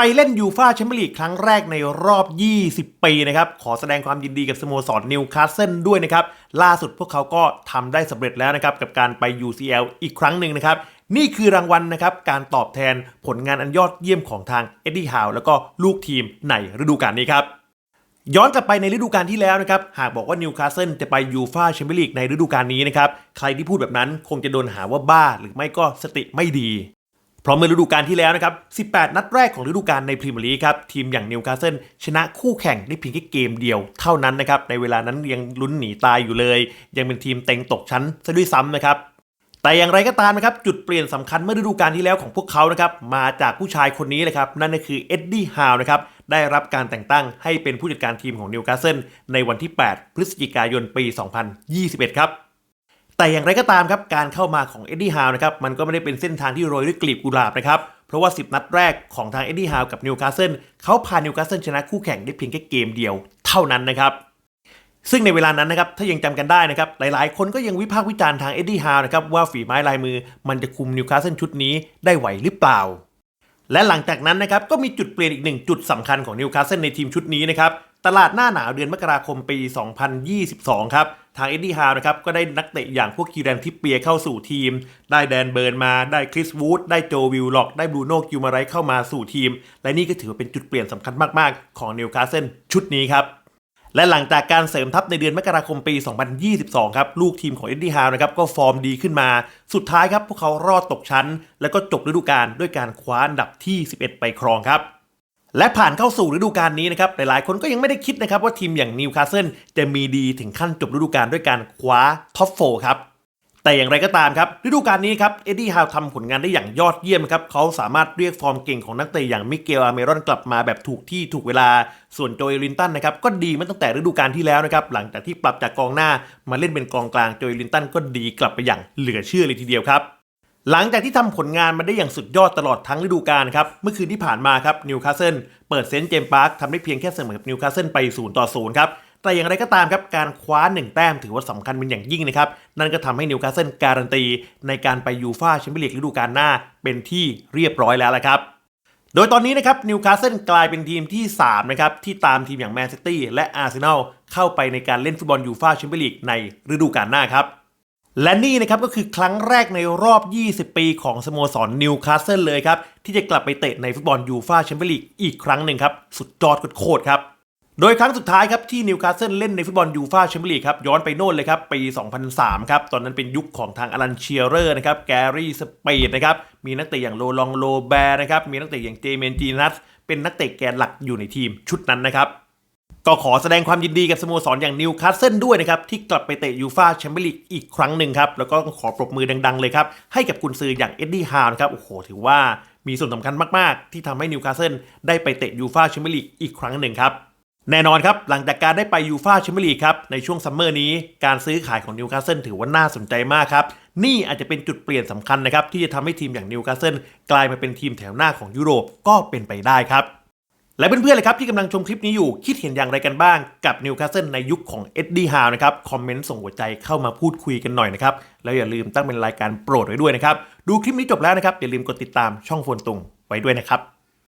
ไปเล่นยูฟาแชมเปี้ยนลีกครั้งแรกในรอบ 20 ปีนะครับ ขอแสดงความยินดีกับสโมสรนิวคาสเซิลด้วยนะครับ ล่าสุดพวกเขาก็ทำได้สำเร็จแล้วนะครับ กับการไป UCL อีกครั้งหนึ่งนะครับ นี่คือรางวัลนะครับ การตอบแทนผลงานอันยอดเยี่ยมของทางเอ็ดดี้ฮาวแล้วก็ลูกทีมในฤดูกาลนี้ครับย้อนกลับไปในฤดูกาลที่แล้วนะครับ หากบอกว่านิวคาสเซิลจะไปยูฟาแชมเปี้ยนลีกในฤดูกาลนี้นะครับ ใครที่พูดแบบนั้นคงจะโดนหาว่าบ้าหรือไม่ก็สติไม่ดี เพราะเมื่อฤดูกาลที่แล้วนะครับ 18 นัดแรกของฤดูกาลในพรีเมียร์ลีกครับ ทีมอย่างนิวคาสเซิลชนะคู่แข่งได้เพียงแค่เกมเดียวเท่านั้นนะครับ ในเวลานั้นยังลุ้นหนีตายอยู่เลย ยังเป็นทีมเต็งตกชั้นซะด้วยซ้ำนะครับ แต่อย่างไรก็ตามนะครับ จุดเปลี่ยนสำคัญเมื่อฤดูกาลที่แล้วของพวกเขานะครับ มาจากผู้ชายคนนี้เลยครับ นั่นก็คือเอ็ดดี้ ฮาวนะครับ ได้รับการแต่งตั้งให้เป็นผู้จัดการทีมของนิวคาสเซิลในวันที่ 8 พฤศจิกายน ปี 2021 ครับ แต่อย่างไรก็ตามครับการเข้ามาของเอ็ดดี้ฮาวนะครับมันก็ไม่ได้เป็นเส้นทางที่โรยด้วยกลีบกุหลาบนะครับเพราะว่า 10 นัดแรกของทางเอ็ดดี้ฮาวกับนิวคาสเซิลเขาพานิวคาสเซิลชนะคู่แข่งได้เพียงแค่เกมเดียวเท่านั้นนะครับซึ่งในเวลานั้นนะครับถ้ายังจำกันได้นะครับหลายๆ คนก็ยังวิพากษ์วิจารณ์ทางเอ็ดดี้ฮาวนะครับว่าฝีไม้ลายมือมันจะคุมนิวคาสเซิลชุดนี้ได้ไหวหรือเปล่า และหลังจากนั้นนะครับก็มีจุดเปลี่ยนอีกหนึ่งจุดสำคัญของนิวคาสเซิลในทีมชุดนี้นะครับตลาดหน้าหนาวเดือนมกราคมปี 2022 ครับ ทางเอ็ดดี้ฮาวนะครับก็ได้นักเตะอย่างพวกคีแรนทิปเปียเข้าสู่ทีม ได้แดนเบิร์นมาได้คริสวูดได้โจวิลล็อกได้บรูโน่กิวมาไรเข้ามาสู่ทีม และนี่ก็ถือว่าเป็นจุดเปลี่ยนสำคัญมากๆ ของนิวคาสเซิลชุดนี้ครับและหลังจากการเสริมทัพในเดือนมกราคมปี 2022 ครับ ลูกทีมของเอ็ดดี้ฮาวนะครับก็ฟอร์มดีขึ้นมา สุดท้ายครับ พวกเขารอดตกชั้น แล้วก็จบฤดูกาลด้วยการคว้าอันดับที่ 11 ไปครองครับ และผ่านเข้าสู่ฤดูกาลนี้นะครับ หลายๆ คนก็ยังไม่ได้คิดนะครับว่าทีมอย่างนิวคาสเซิลจะมีดีถึงขั้นจบฤดูกาลด้วยการคว้าท็อปโฟครับ แต่อย่างไรก็ตามครับฤดูกาลนี้ครับเอ็ดดี้ฮาวทำผลงานได้อย่างยอดเยี่ยมครับเขาสามารถเรียกฟอร์มเก่งของนักเตะอย่างมิเกลอาเมรอนกลับมาแบบถูกที่ถูกเวลา ส่วนโจเอลินตันนะครับก็ดีมาตั้งแต่ฤดูกาลที่แล้วนะครับหลังจากที่ปรับจากกองหน้ามาเล่นเป็นกองกลางโจเอลินตันก็ดีกลับไปอย่างเหลือเชื่อเลยทีเดียวครับ หลังจากที่ทำผลงานมาได้อย่างสุดยอดตลอดทั้งฤดูกาลครับ เมื่อคืนที่ผ่านมาครับนิวคาสเซิลเปิดเซนต์เจมส์พาร์คทำได้เพียงแค่เสมอกับนิวคาสเซิลไป0ต่อ0ครับแต่อย่างไรก็ตามครับการคว้า 1 แต้มถือว่าสำคัญเป็นอย่างยิ่งนะครับ นั่นก็ทำให้นิวคาสเซิลการันตี ในการไปยูฟ่าแชมเปี้ยนลีกฤดูกาลหน้าเป็นที่เรียบร้อยแล้วละครับ โดยตอนนี้นะครับนิวคาสเซิลกลายเป็นทีมที่ 3 นะครับ ที่ตามทีมอย่างแมนซิตี้และอาร์เซนอลเข้าไปในการเล่นฟุตบอลยูฟ่าแชมเปี้ยนลีกในฤดูกาลหน้าครับ และนี่นะครับก็คือครั้งแรกในรอบ 20 ปีของสโมสรนิวคาสเซิลเลยครับ ที่จะกลับไปเตะในฟุตบอลยูฟ่าแชมเปี้ยนลีกอีกครั้งหนึ่งครับ สุดยอดโคตรครับ โดยครั้งสุดท้ายครับที่นิวคาสเซิลเล่นในฟุตบอลยูฟ่าแชมเปี้ยนลีกครับย้อนไปโน่นเลยครับปี 2003 ครับ ตอนนั้นเป็นยุคของทางอลันเชียเรอร์นะครับแกรี่สเปดนะครับมีนักเตะอย่างโลลองโลแบร์นะครับมีนักเตะอย่างเจเมนจีนัสเป็นนักเตะแกนหลักอยู่ในทีมชุดนั้นนะครับ ก็ขอแสดงความยินดีกับสโมสรอย่างนิวคาสเซิลด้วยนะครับ ที่กลับไปเตะยูฟาแชมเปี้ยนลีกอีกครั้งหนึ่งครับ แล้วก็ขอปรบมือดังๆเลยครับ ให้กับกุนซืออย่างเอ็ดดี้ฮาวนะครับโอ้โหถือว่ามีส่วนสำคัญมากๆ ที่ทำให้นิวคาสเซิลได้ไปเตะยูฟาแชมเปี้ยนลีกอีกครั้งหนึ่งครับแน่นอนครับ หลังจากการได้ไปยูฟาแชมเปี้ยนลีกครับ ในช่วงซัมเมอร์นี้การซื้อขายของนิวคาสเซิลถือว่าน่าสนใจมากครับ นี่อาจจะเป็นจุดเปลี่ยนสำคัญนะครับ ที่จะทำให้ทีมอย่างนิวคาสเซิลกลายมาเป็นทีมแถวหน้าของยุโรปก็เป็นไปได้ครับ และเพื่อนๆเลยครับที่กำลังชมคลิปนี้อยู่คิดเห็นอย่างไรกันบ้างกับนิวคาสเซิลในยุคของเอ็ดดี้ฮาวนะครับคอมเมนต์ส่งหัวใจเข้ามาพูดคุยกันหน่อยนะครับ แล้วอย่าลืมตั้งเป็นรายการโปรดไว้ด้วยนะครับ ดูคลิปนี้จบแล้วนะครับอย่าลืมกดติดตามช่องโฟนตุงไว้ด้วยนะครับ